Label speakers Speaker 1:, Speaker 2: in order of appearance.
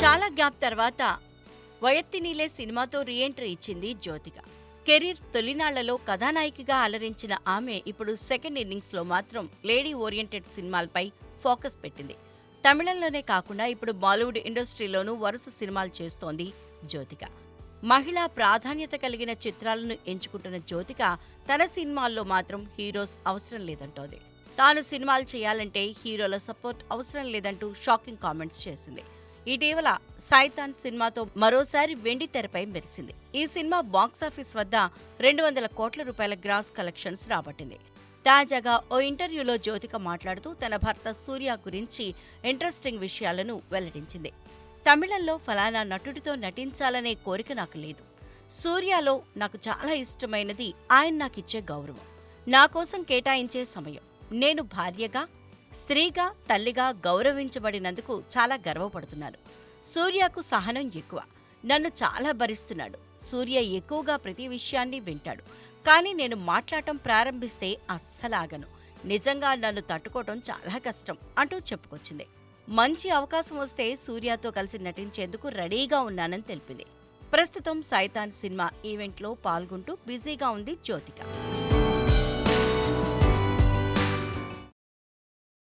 Speaker 1: చాలా గ్యాప్ తర్వాత వయత్తినీలే సినిమాతో రీఎంట్రీ ఇచ్చింది జ్యోతిక. కెరీర్ తొలినాళ్ళలో కథానాయికగా అలరించిన ఆమె ఇప్పుడు సెకండ్ ఇన్నింగ్స్లో మాత్రం లేడీ ఓరియంటెడ్ సినిమాలపై ఫోకస్ పెట్టింది. తమిళంలోనే కాకుండా ఇప్పుడు బాలీవుడ్ ఇండస్ట్రీలోనూ వరుస సినిమాలు చేస్తోంది జ్యోతిక. మహిళా ప్రాధాన్యత కలిగిన చిత్రాలను ఎంచుకుంటున్న జ్యోతిక తన సినిమాల్లో మాత్రం హీరోస్ అవసరం లేదంటోంది. తాను సినిమాలు చేయాలంటే హీరోల సపోర్ట్ అవసరం లేదంటూ షాకింగ్ కామెంట్స్ చేసింది. ఇటీవల సైతాన్ సినిమాతో మరోసారి వెండి తెరపై మెరిసింది. ఈ సినిమా బాక్సాఫీస్ వద్ద రెండు వందల కోట్ల రూపాయల గ్రాస్ కలెక్షన్స్ రాబట్టింది. తాజాగా ఓ ఇంటర్వ్యూలో జ్యోతిక మాట్లాడుతూ తన భర్త సూర్య గురించి ఇంట్రెస్టింగ్ విషయాలను వెల్లడించింది. తమిళంలో ఫలానా నటుడితో నటించాలనే కోరిక నాకు లేదు. సూర్యలో నాకు చాలా ఇష్టమైనది ఆయన నాకిచ్చే గౌరవం. నా కోసం కేటాయించే సమయం. నేను భార్యగా స్త్రీగా తల్లిగా గౌరవించబడినందుకు చాలా గర్వపడుతున్నాను సూర్యకు సహనం ఎక్కువ. నన్ను చాలా భరిస్తున్నాడు. సూర్య ఎక్కువగా ప్రతి విషయాన్ని వింటాడు. కానీ నేను మాట్లాడటం ప్రారంభిస్తే అస్సలాగను. నిజంగా నన్ను తట్టుకోవటం చాలా కష్టం అంటూ చెప్పుకొచ్చింది. మంచి అవకాశం వస్తే సూర్యతో కలిసి నటించేందుకు రెడీగా ఉన్నానని తెలిపింది. ప్రస్తుతం సైతాన్ సినిమా ఈవెంట్లో పాల్గొంటూ బిజీగా ఉంది జ్యోతిక.